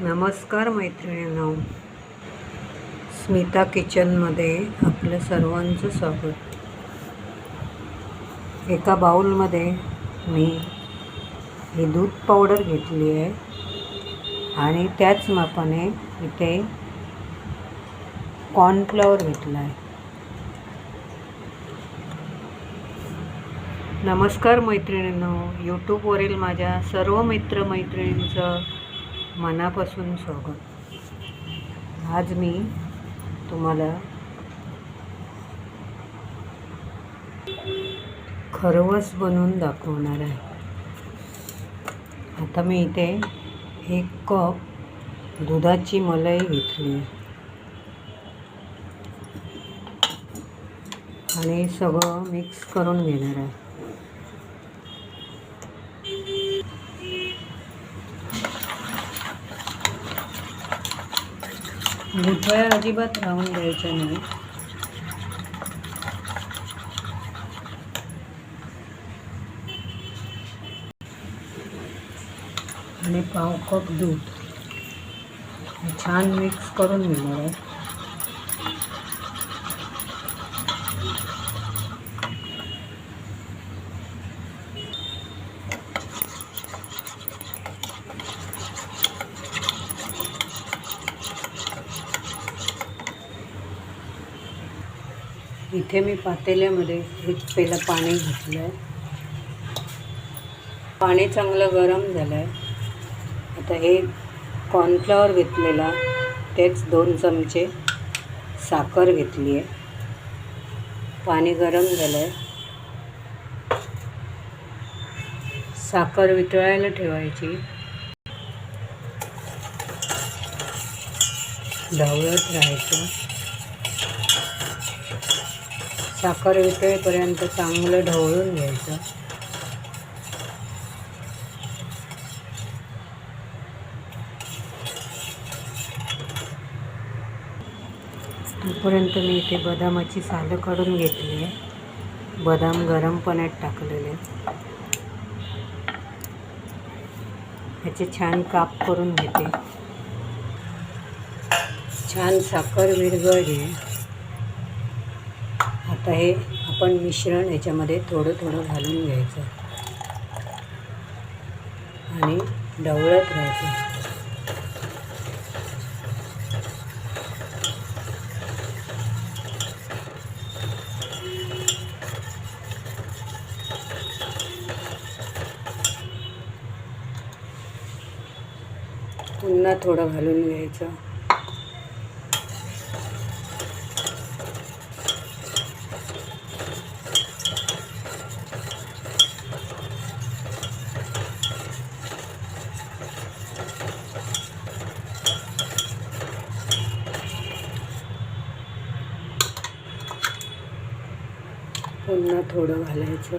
नमस्कार मैत्रिणींनो. स्मिता किचनमध्ये आपलं सर्वांचं स्वागत. एका बाऊलमध्ये मी ही दूध पावडर घेतली आहे आणि त्याच मापाने इथे कॉर्नफ्लॉवर घेतला आहे. नमस्कार मैत्रिणींनो. यूट्यूबवरील माझ्या सर्व मित्रमैत्रिणींचं मनापासून स्वागत. आज मी तुम्हाला खरवस बनवून दाखवणार आहे. आता मी इथे एक कप दुधाची मलाई घेतली आहे. आणि सगळं मिक्स करून घेणार आहे. गुठळ्या अजिबात राहून द्यायच्या नाही. आणि पाव कप दूध. छान मिक्स करून घेणार आहे. इथे मी पातेल्यामध्ये एक पहिलं पाणी घेतलं आहे पाणी चांगलं गरम झालं आहे आता हे कॉर्नफ्लॉवर घेतलेला तेच दोन चमचे साखर घेतली आहे पाणी गरम झालं आहे साखर वितळायला ठेवायची. ढवळत राहायचं. साखर वितळेपर्यंत चांगलं ढवळून घ्यायचं. तोपर्यंत मी इथे बदामाची सालं काढून घेतली आहे. बदाम गरम पाण्यात टाकलेले. ह्याचे छान काप करून घेते. छान साखर विरघळली. आता हे आपण मिश्रण याच्यामध्ये थोडं थोडं घालून घ्यायचं. आणि ढवळत राहायचं. पुन्हा थोडं घालून घ्यायचं. पुन्हा थोडं घालायचं.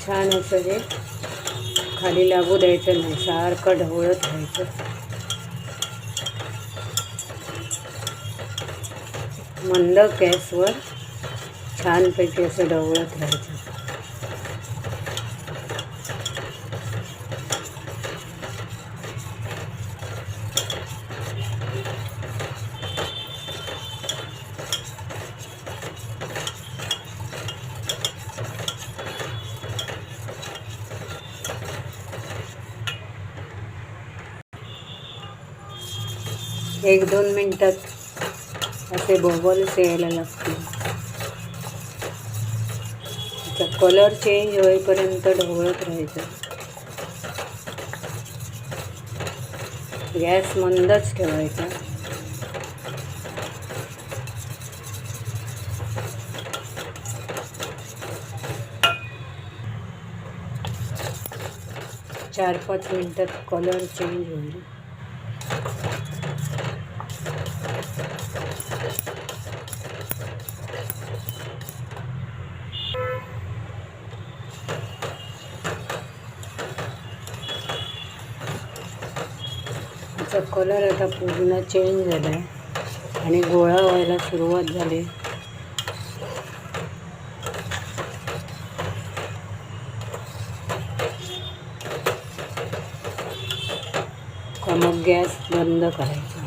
छान असं हे. खाली लागू द्यायचं नाही सारखं ढवळत राहायचं. मंद गॅसवर छानपैकी असं डवळत राहायचं. एक दोन मिनटात असे बबल्स यायला लागतील. त्याचा कलर चेंज होईपर्यंत ढवळत राहायचं. गॅस मंदच ठेवायचा. चार पाच मिनटात कलर चेंज होईल. त्याचा कलर आता पूर्ण चेंज झाला आहे आणि गोळा व्हायला सुरुवात झाली. का मग गॅस बंद करायचा?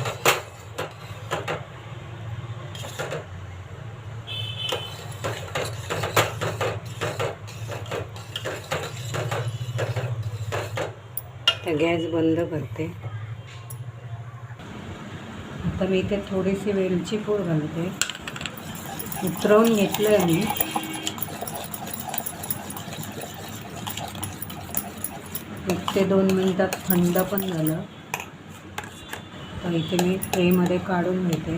तर गॅस बंद करते. आता मी इथे थोडीशी वेलची पूड घालते. उतरवून घेतलं आहे मी. एक ते दोन मिनटात थंड पण झालं. तर इथे मी ट्रेमध्ये काढून घेते.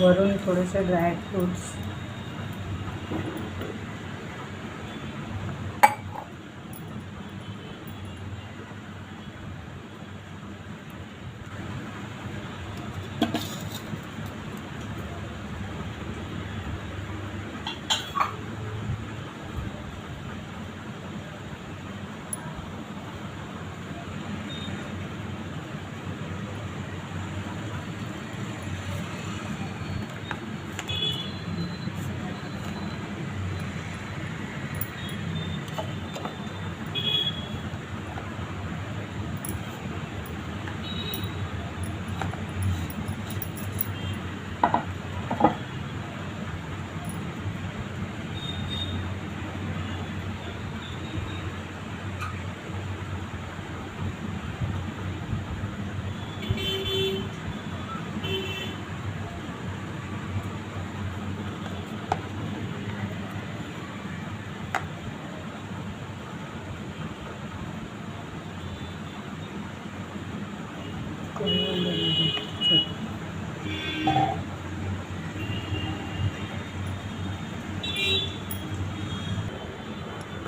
वरून थोडेसे ड्रायफ्रूट्स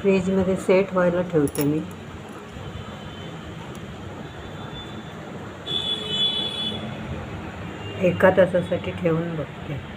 फ्रीजमध्ये सेट व्हायला ठेवते मी. एका तासासाठी ठेवून बघते.